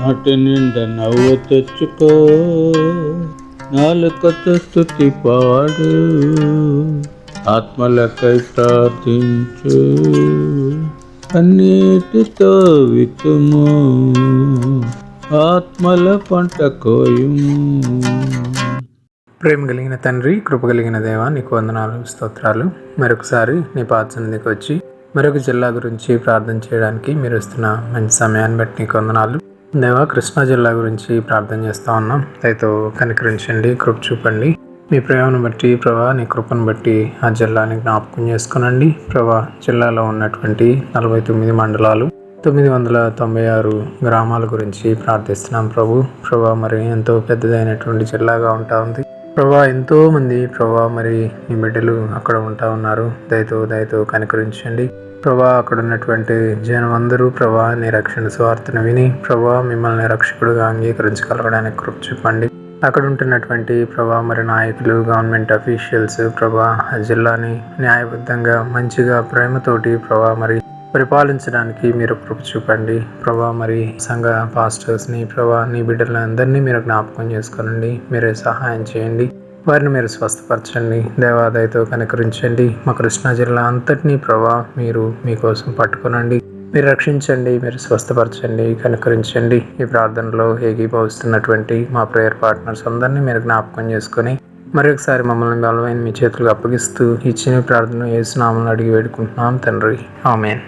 నాటి నిండా నవ్వు తెచ్చుకో. నాలుకతో స్థుతి పాడు. ఆత్మలకై ప్రార్థించు. అన్నిటితో వితుము ఆత్మల పంట కోయుము. ప్రేమ కలిగిన తండ్రి కృప కలిగిన దేవ నీకు వందనాలు స్తోత్రాలు. మరొకసారి నీ పాత్సన్నిధికి వచ్చి మరొక జిల్లా గురించి ప్రార్థన చేయడానికి మీరు ఇస్తున్న మంచి సమయాన్ని బట్టి నీకు వందనాలు. దేవా కృష్ణా జిల్లా గురించి ప్రార్థన చేస్తా ఉన్నాం. దయతో కనికరించండి కృప చూపండి. మీ ప్రేమను బట్టి ప్రభా నీ కృపను బట్టి ఆ జిల్లాని జ్ఞాపకం చేసుకునండి. ప్రభా జిల్లాలో ఉన్నటువంటి నలభై తొమ్మిది మండలాలు తొమ్మిది వందల తొంభై ఆరు గ్రామాల గురించి ప్రార్థిస్తున్నాం ప్రభు. ప్రభా మరి ఎంతో పెద్దదైనటువంటి జిల్లాగా ఉంటా ఉంది. ప్రభా ఎంతో మంది ప్రభా మరి మీ బిడ్డలు అక్కడ ఉంటా ఉన్నారు. దయతో దయతో కనికరించండి. ప్రభా అక్కడ ఉన్నటువంటి జనం అందరూ ప్రభా నీ రక్షణ స్వార్థను విని ప్రభా మిమ్మల్ని రక్షకుడుగా అంగీకరించగలగడానికి కృప చూపండి. అక్కడ ఉంటున్నటువంటి ప్రభా మరి నాయకులు గవర్నమెంట్ అఫీషియల్స్ ప్రభా ఆ జిల్లాని న్యాయబద్ధంగా మంచిగా ప్రేమతోటి ప్రభా మరి పరిపాలించడానికి మీరు కృప చూపండి. ప్రభా మరి సంఘ పాస్టర్స్ని ప్రభా నీ బిడ్డలందరినీ మీరు జ్ఞాపకం చేసుకోనండి. మీరే సహాయం చేయండి. వారిని మీరు స్వస్థపరచండి. దేవాదయతో కనుకరించండి. మా కృష్ణా జిల్లా అంతటినీ ప్రభా మీరు మీకోసం పట్టుకునండి. మీరు రక్షించండి. మీరు స్వస్థపరచండి. కనుకరించండి. ఈ ప్రార్థనలో ఏకీభవిస్తున్నటువంటి మా ప్రేయర్ పార్ట్నర్స్ అందరినీ మీరు జ్ఞాపకం చేసుకొని ఒకసారి మమ్మల్ని బలమైన మీ చేతులకు అప్పగిస్తూ ఇచ్చిన ప్రార్థన ఏ అడిగి వేడుకుంటున్నాం తండ్రి. ఆమెన్.